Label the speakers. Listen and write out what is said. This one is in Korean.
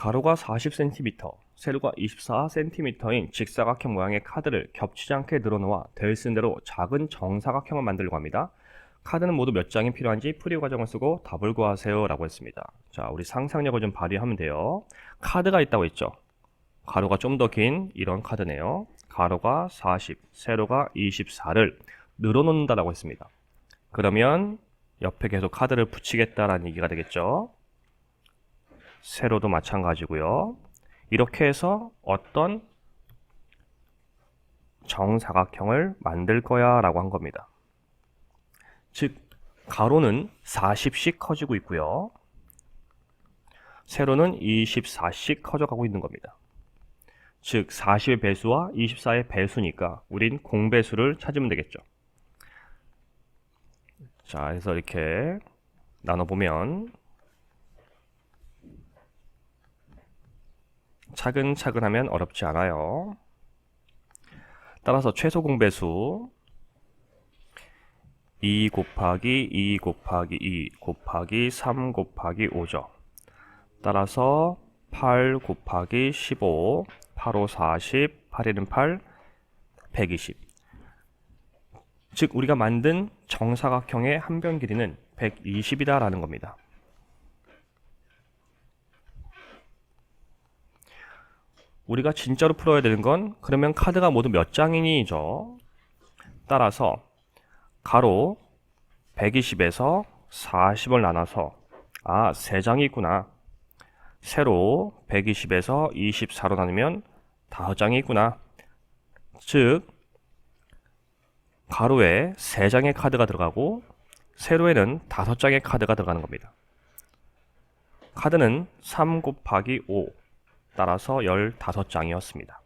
Speaker 1: 가로가 40cm, 세로가 24cm인 직사각형 모양의 카드를 겹치지 않게 늘어놓아 될쓴 대로 작은 정사각형을 만들려고 합니다. 카드는 모두 몇 장이 필요한지 풀이 과정을 쓰고 답을 구하세요 라고 했습니다. 자, 우리 상상력을 좀 발휘하면 돼요. 카드가 있다고 했죠. 가로가 좀 더 긴 이런 카드네요. 가로가 40, 세로가 24를 늘어놓는다라고 했습니다. 그러면 옆에 계속 카드를 붙이겠다라는 얘기가 되겠죠. 세로도 마찬가지고요. 이렇게 해서 어떤 정사각형을 만들 거야 라고 한 겁니다. 즉, 가로는 40씩 커지고 있고요. 세로는 24씩 커져가고 있는 겁니다. 즉, 40의 배수와 24의 배수니까 우린 공배수를 찾으면 되겠죠. 자, 그래서 이렇게 나눠보면 차근차근 하면 어렵지 않아요. 따라서 최소 공배수 2 곱하기 2 곱하기 2 곱하기 3 곱하기 5죠. 따라서 8 곱하기 15, 8, 5, 40, 8, 1은 8, 120. 즉 우리가 만든 정사각형의 한 변 길이는 120이다라는 겁니다. 우리가 진짜로 풀어야 되는 건 그러면 카드가 모두 몇 장이니죠. 따라서 가로 120에서 40을 나눠서 아, 3장이 있구나. 세로 120에서 24로 나누면 5장이 있구나. 즉 가로에 3장의 카드가 들어가고 세로에는 5장의 카드가 들어가는 겁니다. 카드는 3 곱하기 5 따라서 15장이었습니다.